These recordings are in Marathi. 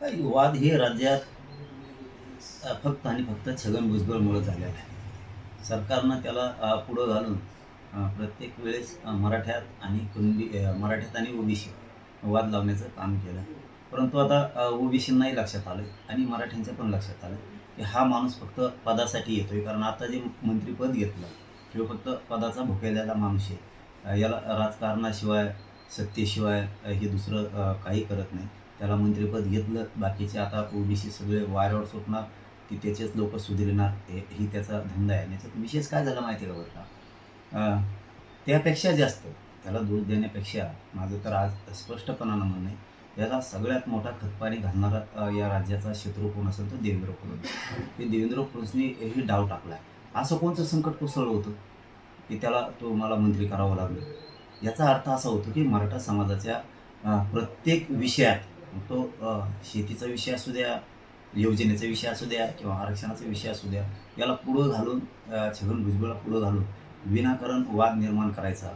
काही वाद हे राज्यात फक्त आणि फक्त छगन भुजबळमुळे झालेला आहे. सरकारनं त्याला पुढं घालून प्रत्येक वेळेस मराठ्यात आणि कुणबी मराठ्यात आणि ओबीसी वाद लावण्याचं काम केलं. परंतु आता ओबीसींनाही लक्षात आलं आणि मराठ्यांच्या पण लक्षात आलं की हा माणूस फक्त पदासाठी येतोय. कारण आता जे मंत्रिपद घेतलं किंवा फक्त पदाचा भुकेलेला माणूस आहे. याला राजकारणाशिवाय सत्तेशिवाय हे दुसरं काही करत नाही. त्याला मंत्रिपद घेतलं. बाकीचे आता ओबीसी सगळे वाऱ्यावर सुटणार. की त्याचेच लोक सुधरणार हे ही त्याचा धंदा आहे. आणि याच्यात विशेष काय झालं माहिती आहे का बरं त्यापेक्षा जास्त त्याला दोष देण्यापेक्षा माझं तर आज स्पष्टपणानं म्हणणं आहे याला सगळ्यात मोठा खतपाणी घालणारा या राज्याचा शत्रू कोण असेल तर देवेंद्र फडणवीस. हे देवेंद्र फडणवीसने डाव टाकला आहे असं कोणतं संकट कोसळलं होतं? की त्याला तो मला मंत्री करावं लागलं? याचा अर्थ असा होतो की मराठा समाजाच्या प्रत्येक विषयात तो शेतीचा विषय असू द्या योजनेचा विषय असू द्या किंवा आरक्षणाचा विषय असू द्या याला पुढं घालून छगन भुजबळला पुढं घालून विनाकारण वाद निर्माण करायचा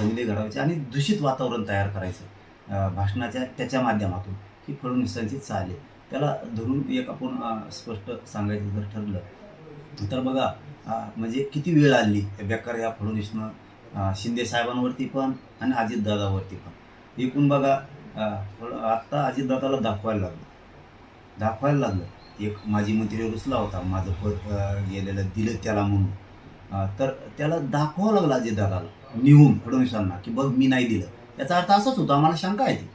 दंगली घडवायचे आणि दूषित वातावरण तयार करायचं भाषणाच्या त्याच्या माध्यमातून की फडणवीसांची चाल त्याला धरून एक आपण स्पष्ट सांगायचं जर ठरलं तर बघा म्हणजे किती वेळ आली बेकार या फडणवीसनं शिंदे साहेबांवरती पण आणि अजितदादावरती पण. एकूण बघा अ, फड- आत्ता अजितदादाला दाखवायला लागलं. दाखवायला लागलं. एक माजी मंत्री रुसला होता माझं पद गेलेलं दिलं त्याला म्हणून. तर त्याला दाखवावं लागलं अजितदादाला निहून फडणवीसांना की बघ मी नाही दिलं. याचा अर्थ असाच होता आम्हाला शंका येते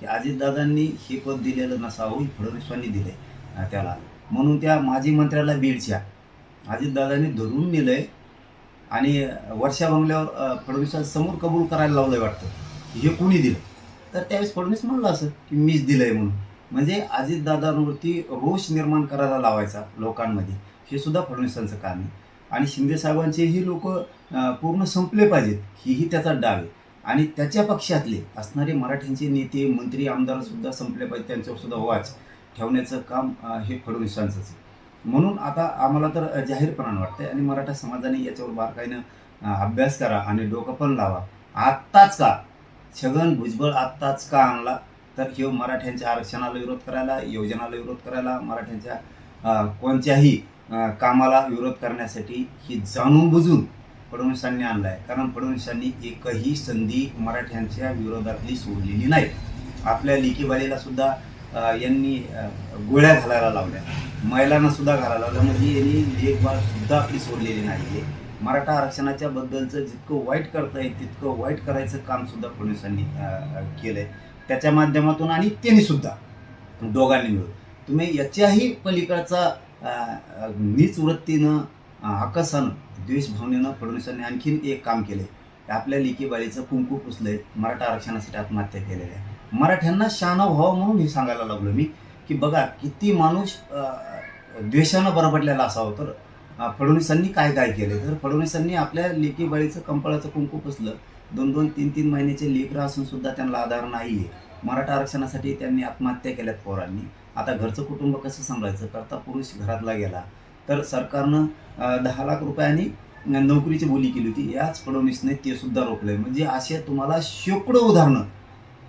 की अजितदादांनी हे पद दिलेलं नसावं फडणवीसांनी दिलंय त्याला. म्हणून त्या माजी मंत्र्याला बीडच्या अजितदादांनी धरून नेलंय आणि वर्षा बंगल्यावर फडणवीसांसमोर कबूल करायला लावलंय वाटतं. हे कोणी दिलं? तर त्यावेळेस फडणवीस म्हणलं असं की मीच दिलंय म्हणून. म्हणजे अजितदादांवरती रोष निर्माण करायला लावायचा लोकांमध्ये. हे सुद्धा फडणवीसांचं काम आहे. आणि शिंदे साहेबांचे ही लोक पूर्ण संपले पाहिजेत. हीही त्याचा डाव आहे. आणि त्याच्या पक्षातले असणारे मराठ्यांचे नेते मंत्री आमदार सुद्धा संपले पाहिजे त्यांच्यावर सुद्धा वाच ठेवण्याचं काम हे फडणवीसांचंच आहे. म्हणून आता आम्हाला तर जाहीरपणानं वाटतंय. आणि मराठा समाजाने याच्यावर बारकाईनं अभ्यास करा आणि डोकं पण लावा. आत्ताच का छगन भुजबळ आत्ताच का आणला? तर हे मराठ्यांच्या आरक्षणाला विरोध करायला योजनाला विरोध करायला मराठ्यांच्या कोणत्याही कामाला विरोध करण्यासाठी ही जाणून बुजून फडणवीसांनी आणला आहे कारण फडणवीसांनी एकही संधी मराठ्यांच्या विरोधातली सोडलेली नाही. आपल्या लेकीबालीला सुद्धा यांनी गोळ्या घालायला लावल्या. महिलांना सुद्धा घालायला लावल्या. म्हणजे यांनी लेखबाळ सुद्धा आपली सोडलेली नाही आहे मराठा आरक्षणाच्या बद्दलचं जितकं वाईट करता येईल तितकं वाईट करायचं काम सुद्धा केलं आहे केलंय. त्याच्या माध्यमातून आणि त्यांनी सुद्धा दोघांनी मिळून. तुम्ही याच्याही पलीकडचा नीच वृत्तीनं अ, आकसानं द्वेषभावनेनं फडणवीसांनी आणखीन एक काम केलंय. आपल्या लेकीबाळीचं कुंकू पुसलंय मराठा आरक्षणासाठी आत्महत्या केलेल्या. आहे मराठ्यांना शहाणा व्हावं म्हणून हे सांगायला लागलो मी की बघा किती माणूस द्वेषानं बरबडलेला असावं तर फडणवीसांनी काय काय केलं तर फडणवीसांनी आपल्या लेकीबाळीचं कंपळाचं कुंकू पुसलं. दोन दोन तीन तीन महिन्याचे लेकरं असून सुद्धा त्यांना आधार नाही आहे मराठा आरक्षणासाठी त्यांनी आत्महत्या केल्यात पोरांनी. आता घरचं कुटुंब कसं सांभाळायचं? करता पुरुष घरातला गेला. तर सरकारनं दहा लाख रुपयांनी नोकरीची बोली केली होती. याच फडणवीसने ते सुद्धा रोखलंय. म्हणजे असे तुम्हाला शेकडो उदाहरणं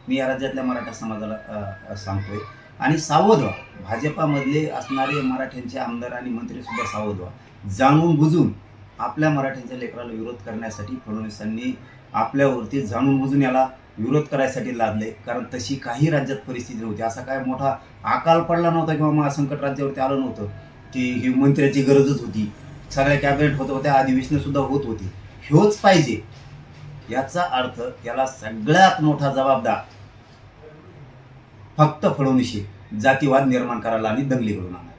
मी या राज्यातल्या मराठा समाजाला सांगतोय. आणि सावध व्हा. भाजपामधले असणारे मराठ्यांचे आमदार आणि मंत्रीसुद्धा सावध व्हा. जाणून बुजून आपल्या मराठ्यांच्या लेकराला विरोध करण्यासाठी फडणवीसांनी आपल्यावरती जाणून बुजून याला विरोध करायसाठी लादले. कारण तशी काही राज्यात परिस्थिती नव्हती. असा काय मोठा अकाल पडला नव्हता किंवा मग संकट राज्यावरती आलं नव्हतं की ही मंत्र्याची गरजच होती. सगळ्या कॅबिनेट होत होत्या अधिवेशनंसुद्धा होत होती. ह्योच पाहिजे. याचा अर्थ याला सगळ्यात मोठा जबाबदार फक्त फडणवीस जातीवाद निर्माण करायला आणि दंगली घडून आणायला